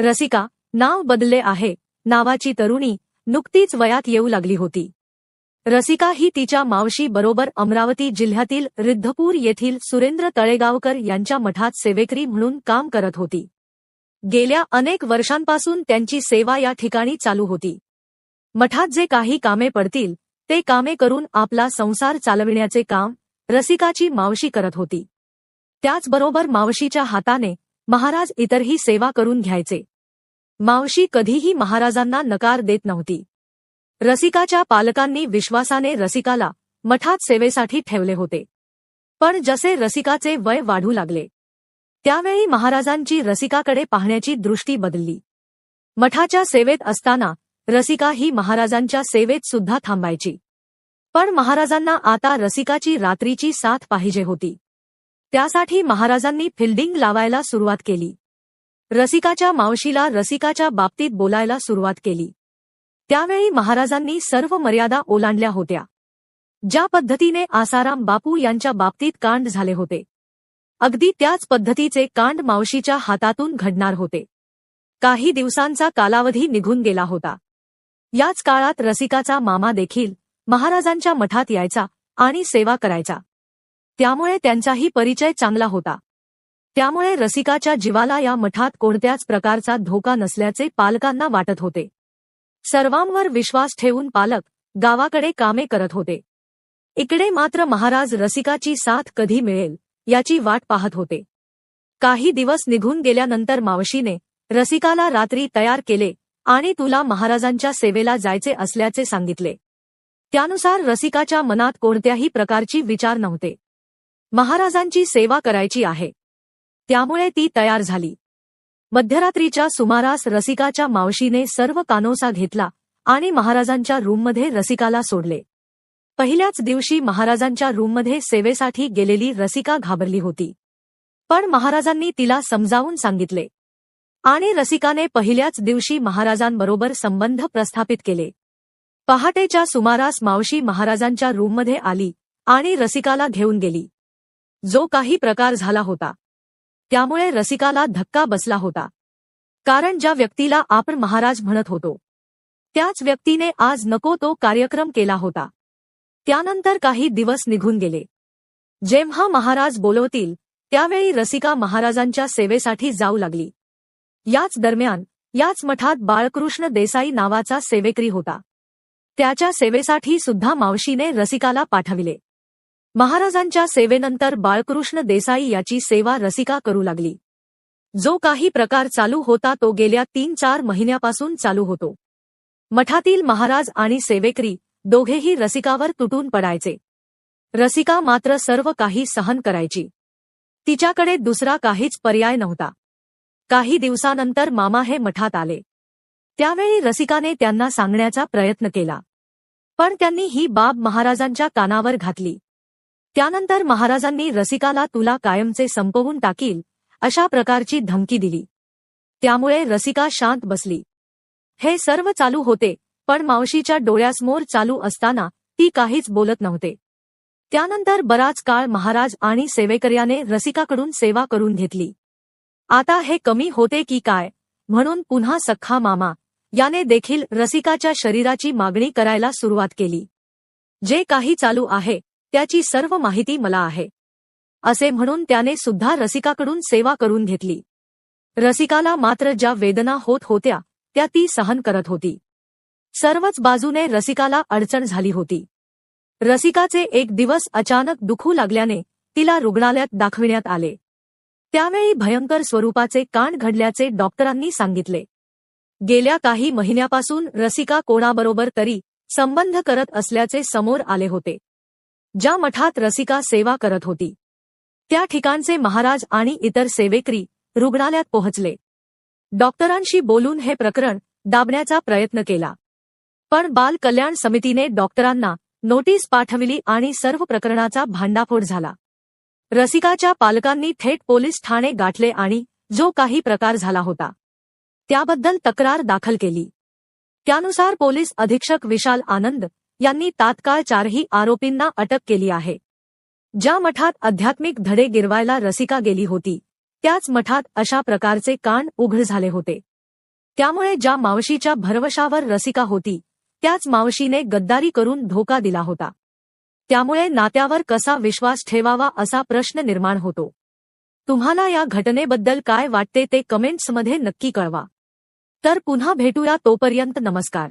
रसिका नाव बदलले आहे. नावाची तरुणी नुकतीच वयात येऊ लागली होती. रसिका ही तिच्या मावशी बरोबर अमरावती जिल्ह्यातील रिद्धपूर येथील सुरेंद्र तळेगावकर यांच्या मठात सेवेकरी म्हणून काम करत होती. गेल्या अनेक वर्षांपासून त्यांची सेवा या ठिकाणी चालू होती. मठात जे काही कामे पडतील ते कामे करून आपला संसार चालविण्याचे काम रसिकाची मावशी करत होती. त्याचबरोबर मावशीच्या हाताने महाराज इतरही सेवा करून घ्यायचे. मावशी कधीही महाराजांना नकार देत नव्हती. रसिकाच्या पालकांनी विश्वासाने रसिकाला मठात सेवेसाठी ठेवले होते. पण जसे रसिकाचे वय वाढू लागले त्यावेळी महाराजांची रसिकाकडे पाहण्याची दृष्टी बदलली. मठाच्या सेवेत असताना रसिका ही महाराजांच्या सेवेत सुद्धा थांबायची. पण महाराजांना आता रसिकाची रात्रीची साथ पाहिजे होती. त्यासाठी महाराजांनी फिल्डिंग लावायला सुरुवात केली. रसिकाच्या मावशीला रसिकाच्या बाबतीत बोलायला सुरुवात केली. त्यावेळी महाराजांनी सर्व मर्यादा ओलांडल्या होत्या. ज्या पद्धतीने आसाराम बापू यांच्या बाबतीत कांड झाले होते. अगदी त्याच पद्धतीचे कांड मावशीच्या हातातून घडणार होते. काही दिवसांचा कालावधी निघून गेला होता. याच काळात रसिकाचा मामा देखील महाराजांच्या मठात यायचा आणि सेवा करायचा. त्यामुळे त्यांचाही परिचय चांगला होता. त्यामुळे रसिकाच्या जीवाला या मठात कोणत्याच प्रकारचा धोका नसल्याचे पालकांना वाटत होते. सर्वांवर विश्वास ठेवून पालक गावाकडे कामे करत होते. इकडे मात्र महाराज रसिकाची साथ कधी मिळेल याची वाट पाहत होते. काही दिवस निघून गेल्यानंतर मावशीने रसिकाला रात्री तयार केले आणि तुला महाराजांच्या सेवेला जायचे असल्याचे सांगितले. त्यानुसार रसिकाच्या मनात कोणत्याही प्रकारची विचार नव्हते. महाराजांची सेवा करायची आहे. त्यामुळे ती तयार झाली. मध्यरात्रीच्या सुमारास रसिकाच्या मावशीने सर्व कानोसा घेतला आणि महाराजांच्या रूममध्ये रसिकाला सोडले. पहिल्याच दिवशी महाराजांच्या रूममध्ये सेवेसाठी गेलेली रसिका घाबरली होती. पण महाराजांनी तिला समजावून सांगितले. आणि रसिकाने पहिल्याच दिवशी महाराजांबरोबर संबंध प्रस्थापित केले. पहाटेच्या सुमारास मावशी महाराजांच्या रूममध्ये आली आणि रसिकाला घेऊन गेली. जो काही प्रकार झाला होता. त्यामुळे रसिकाला धक्का बसला होता. कारण ज्या व्यक्तीला आपण महाराज म्हणत होतो त्याच व्यक्तीने आज नको तो कार्यक्रम केला होता. त्यानंतर काही दिवस निघून गेले. जेव्हा महाराज बोलवतील त्यावेळी रसिका महाराजांच्या सेवेसाठी जाऊ लागली. याच दरम्यान याच मठात बाळकृष्ण देसाई नावाचा सेवेकरी होता. त्याच्या सेवेसाठी सुद्धा मावशीने रसिकाला पाठविले. महाराजांच्या सेवेनंतर बाळकृष्ण देसाई याची सेवा रसिका करू लागली. जो काही प्रकार चालू होता तो गेल्या तीन चार महिन्यापासून चालू होतो. मठातील महाराज आणि सेवेकरी दोघेही रसिकावर तुटून पडायचे. रसिका मात्र सर्व काही सहन करायची. तिच्याकडे दुसरा काहीच पर्याय नव्हता. काही दिवसानंतर मामा हे मठात आले. त्यावेळी रसिकाने त्यांना सांगण्याचा प्रयत्न केला. पण त्यांनी ही बाब महाराजांच्या कानावर घातली. त्यानंतर महाराजांनी रसिकाला तुला कायमचे संपवून टाकील अशा प्रकारची धमकी दिली. त्यामुळे रसिका शांत बसली. हे सर्व चालू होते पण मावशीच्या डोळ्यासमोर चालू असताना ती काहीच बोलत नव्हते. त्यानंतर बराच काळ महाराज आणि सेवेकर्याने रसिकाकडून सेवा करून घेतली. आता हे कमी होते की काय? म्हणून पुन्हा सख्खा मामा याने देखील रसिकाच्या शरीराची मागणी करायला सुरुवात केली. जे काही चालू आहे त्याची सर्व माहिती मला आहे. असे म्हणून त्याने सुद्धा रसिकाकडून सेवा करून घेतली. रसिकाला मात्र ज्या वेदना होत होत्या त्या ती सहन करत होती. सर्वच बाजूने रसिकाला अडचण झाली होती. रसिकाचे एक दिवस अचानक दुखू लागल्याने तिला रुग्णालयात दाखविण्यात आले. त्यावेळी भयंकर स्वरूपाचे कान घडल्याचे डॉक्टरांनी सांगितले. गेल्या काही महिन्यापासून रसिका कोणाबरोबर तरी संबंध करत असल्याचे समोर आले होते. ज्या मठात रसिका सेवा करत होती. त्या ठिकाणचे महाराज आणि इतर सेवेकरी रुग्णालयात पोहोचले. डॉक्टरांशी बोलून हे प्रकरण दाबण्याचा प्रयत्न केला. पण बाल कल्याण समितीने डॉक्टरांना नोटीस पाठविली आणि सर्व प्रकरणाचा भांडाफोड झाला. रसिकाच्या पालकांनी थेट पोलीस ठाणे गाठले आणि जो काही प्रकार झाला होता त्याबद्दल तक्रार दाखल केली. त्यानुसार पोलीस अधीक्षक विशाल आनंद यांनी तात्काळ चारही आरोपींना अटक केली आहे. ज्या मठात आध्यात्मिक धडे गिरवायला रसिका गेली होती त्याच मठात अशा प्रकारचे कांड उघड झाले होते. त्यामुळे ज्या मावशीच्या भरवशावर रसिका होती त्याच मावशीने गद्दारी करून धोका दिला होता. त्यामुळे नात्यावर कसा विश्वास ठेवावा असा प्रश्न निर्माण होतो. तुम्हाला या घटनेबद्दल काय वाटते ते कमेंट्समध्ये नक्की कळवा. तर पुन्हा भेटूया तोपर्यंत नमस्कार.